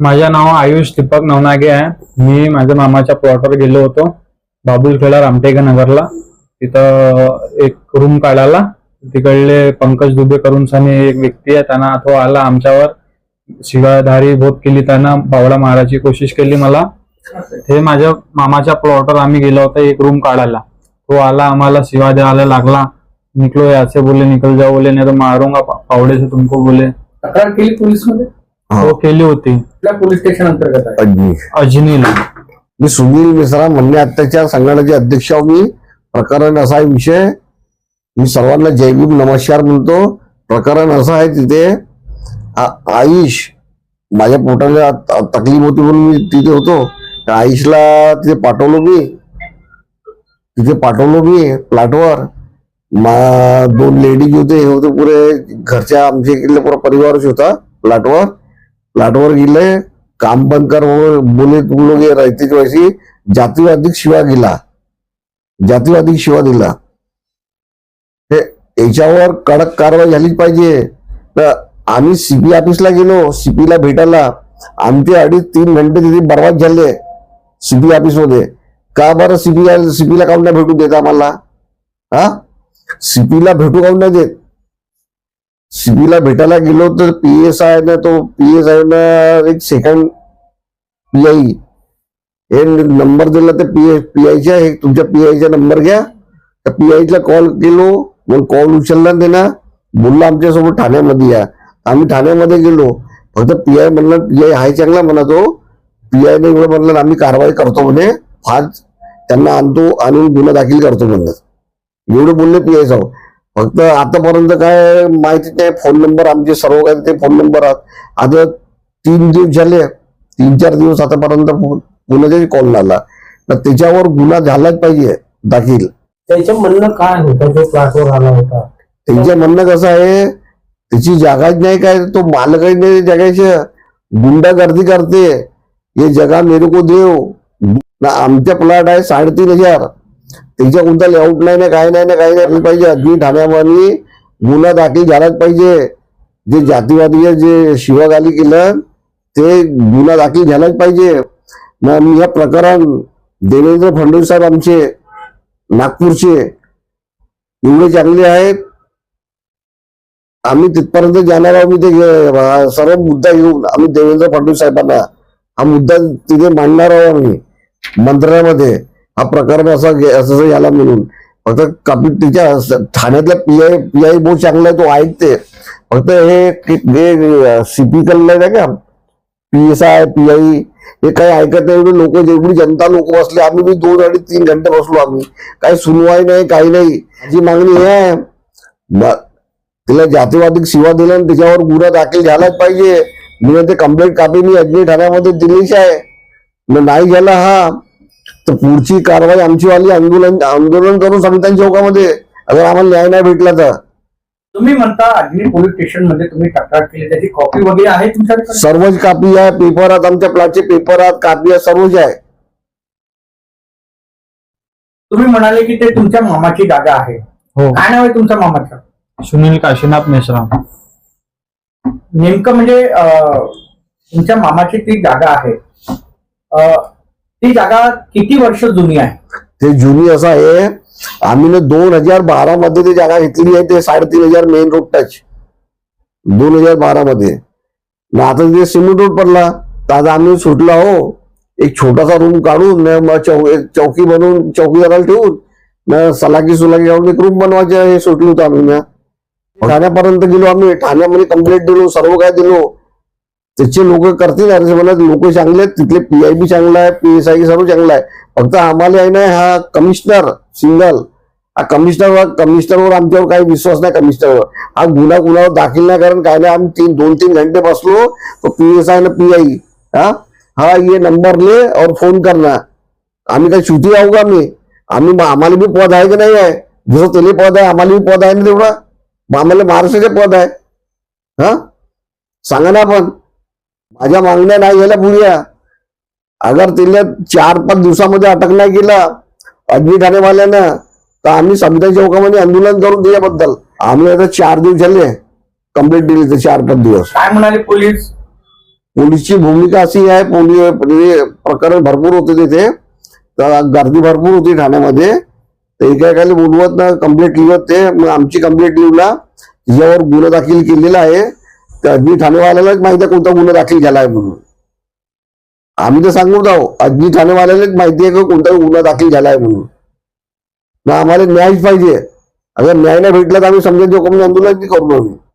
माझं नाव आयुष दीपक नवनागे आहे. मी माझ्या मामाच्या प्लॉटवर गेलो होतो. बाबुलखेडा रामटेक नगरला. तिथं एक रूम काढायला. तिकडले पंकज दुबे करून सनी एक व्यक्ती आहे. त्यांना तो आला आमच्यावर. शिवाधारी भोप केली त्यांना. बावडा मारायची कोशिश केली मला. हे माझ्या मामाच्या प्लॉटवर आम्ही गेलो होतो. एक रूम काढायला. तो आला आम्हाला शिवा द्यायला लागला. निकलो याचे बोले निकल जाओ बोले नाही तर मारूंगा पा- पावडे से तुमको बोले तक्रार केली पोलीसमध्ये? तो केली होती. कुठल्या पोलीस स्टेशन अंतर्गत आहे? अजनी अजनीला मी सुनील मिश्रा म्हणणे अत्याचार संघटनेचे अध्यक्ष आहो मी. प्रकरण असा आहे विषय. मी सर्वांना जय भीम नमस्कार म्हणतो. प्रकरण असं आहे तिथे आ- आयुष माझ्या पोटाला त- तकलीफ होती म्हणून मी तिथे होतो. त्या आयुषला तिथे पाठवलो मी. तिथे पाठवलो मी प्लॅटवर. मा दोन लेडीज होते हे होते पुरे घरच्या आमच्या इकडले पुरा परिवारच होता प्लॅटवर. प्लॅटवर गेले काम बंद कर मुले बोले तुम लोग जातीवादी शिवा गेला जातीवादी शिवा दिला. हे याच्यावर कडक कारवाई झालीच पाहिजे. तर आम्ही सीपी ऑफिसला गेलो सीपीला ला भेटायला. आमचे अडीच तीन घंटे तिथे बर्बाद झाले सीपी ऑफिसमध्ये का बरं सीपी सीपीला काऊन नाही भेटू देत आम्हाला? हा? सीपीला भेटू काऊन नाही देत? सीबीला भेटायला गेलो तर पी एस आय ना तो पी एस आय ना एक सेकंड पी आय हे नंबर दिला तर पी पी आयच्या हे तुमच्या पी आयचा नंबर घ्या. तर पी आयला कॉल केलो. मग कॉल उचलला त्यांना. बोलला आमच्यासोबत ठाण्यामध्ये या. आम्ही ठाण्यामध्ये गेलो. फक्त पी आय म्हणलं पी आय आहे चांगला म्हणा तो. पी आय ने एवढं म्हणलं आम्ही कारवाई करतो म्हणे. फास्ट त्यांना आणतो आणून गुन्हा दाखल करतो म्हणलं. एवढं बोलले पी आय साहेब. फक्त आतापर्यंत काय माहिती नाही फोन नंबर आमचे सर्व काही ते फोन नंबर आहेत. आता तीन दिवस झाले तीन चार दिवस आतापर्यंत फोन- कोणाचाही कॉल आला तर त्याच्यावर गुन्हा झालाच पाहिजे दाखल. त्याचं म्हणणं काय होतं जो प्लॅटवर आला होता. त्यांचं म्हणणं कसं आहे त्याची जागाच नाही काय तो मालकच नाही जगायचे. गुंडागर्दी करते. ये जगा मेरे को देव. ना आमच्या प्लॉट आहे साडेतीन हजार. त्याच्या कोणता लेआउट नाही ना काय नाही ना काही नाही पाहिजे. अजून ठाण्यामध्ये गुन्हा दाखल झालाच पाहिजे. जे जातीवादी जे शिवगाली केलं ते गुन्हा दाखल झालाच पाहिजे. मग मी हे प्रकरण देवेंद्र फडणवीस साहेब आमचे नागपूरचे एवढे चांगले आहेत. आम्ही तिथपर्यंत जाणार आहोत मी ते सर्व मुद्दा घेऊन आम्ही देवेंद्र फडणवीस साहेबांना हा मुद्दा तिथे मांडणार आहोत आम्ही मंत्रालयामध्ये हा प्रकार असा गे- असं याला म्हणून. फक्त कापी तिच्या ठाण्यातल्या पी आय पी आय बहुत चांगला आहे तो ऐकते. फक्त हे सीपी कल्ला नाही का? P S I P I हे काही ऐकत नाही एवढे लोक जेवढी जनता लोक बसले आम्ही बी दोन अडीच तीन घंटे बसलो आम्ही. काही सुनवाई नाही काही नाही. जी मागणी हे आहे. तिला जातीवादी शिवा दिला आणि त्याच्यावर गुन्हा दाखल झालाच पाहिजे. मी ते कंप्लेंट कापी मी अजनी ठाण्यामध्ये दिलीच आहे. मग नाही झाला हा. तर पुढची कारवाई आमची वाली आंदोलन आंदोलन करून संविधान चौकामध्ये अगर आम्हाला न्याय नाही भेटला तर. तुम्ही म्हणता अग्नी पोलीस स्टेशनमध्ये तुम्ही तक्रार केली त्याची कॉपी वगैरे आहे तुमच्याकडे? सर्वच कापी आहे पेपर आहेत आमच्या प्लॅटचे पेपर आहेत कापी आहे सर्वच आहे. तुम्ही म्हणाले की ते तुमच्या मामाची जागा आहे. हो. काय नाव आहे तुमच्या मामाचं? सुनील काशीनाथ मेश्राम. नेमकं म्हणजे अं, तुमच्या मामाची ती जागा आहे. अं, ती जागा किती वर्ष जुनी आहे? ते जुनी असं आहे आम्ही ना दोन हजार बारा मध्ये ते जागा घेतली आहे ते साडेतीन हजार मेन रोड टच दोन हजार बारा मध्ये. मग आता तिथे सिमेंट रोड पडला तर आता आम्ही सुटलो हो एक छोटासा रूम काढून एक चौकी बनवून चौकीदाराला ठेवून न सलाकी सुलाकी काढून एक रूम बनवायचे हे सुटलो होतो आम्ही. ना ठाण्यापर्यंत गेलो आम्ही. ठाण्यामध्ये कंप्लेंट दिलो सर्व काय दिलो. त्याचे लोक करतील अरे मला लोक चांगले तिथले पी आय बी चांगला आहे पी एस आय सर्व चांगला आहे. फक्त आम्हाला आहे हा कमिशनर सिंगल हा कमिशनर कमिशनरवर आमच्यावर काही विश्वास नाही कमिशनरवर हा गुन्हा गुन्ह्यावर दाखल नाही कारण काय नाही, आम्ही तीन, दोन, तीन घंटे बसलो तो पी एस आय ना पी आई हा? हा ये नंबर ले और फ़ोन करना. आम्ही काही सुटी आहो का आम्ही? आम्हाला बी पद आहे की नाही आहे? जसं त्याला पद आहे, आम्हाला बी पद आहे ना तेवढा? मग आम्हाला महाराष्ट्राचे पद आहे. हा? सांगा ना आपण. माझ्या मागण्या नाही झाल्या पुऱ्या अगर तिला चार पाच दिवसामध्ये अटक नाही केला अग्नी ठाणेवाल्यानं तर आम्ही संविधान चौकामध्ये आंदोलन करू त्याच्याबद्दल आम्ही आता चार दिवस झाले कंप्लेंट दिली तर चार पाच दिवस. काय म्हणाले पोलीस? पोलीसची भूमिका अशी आहे पोलीस म्हणजे प्रकरण भरपूर होते तिथे. तर गर्दी भरपूर होती ठाण्यामध्ये. तर एका एकाला बोलवत ना कंप्लेंट लिहत ते आमची कंप्लेंट लिहूला तिच्यावर गुन्हा दाखल केलेला आहे. तर अजनी ठाणेवाल्यालाच माहिती आहे कोणता गुन्हा दाखल झाला आहे म्हणून. आम्ही तर सांगून आहोत अजनी ठाणेवाल्यालाच माहिती आहे की कोणता गुन्हा दाखल झाला आहे म्हणून. ना आम्हाला न्यायच पाहिजे. अगर न्याय नाही भेटला तर आम्ही समजा जोखम आंदोलन करू आम्ही.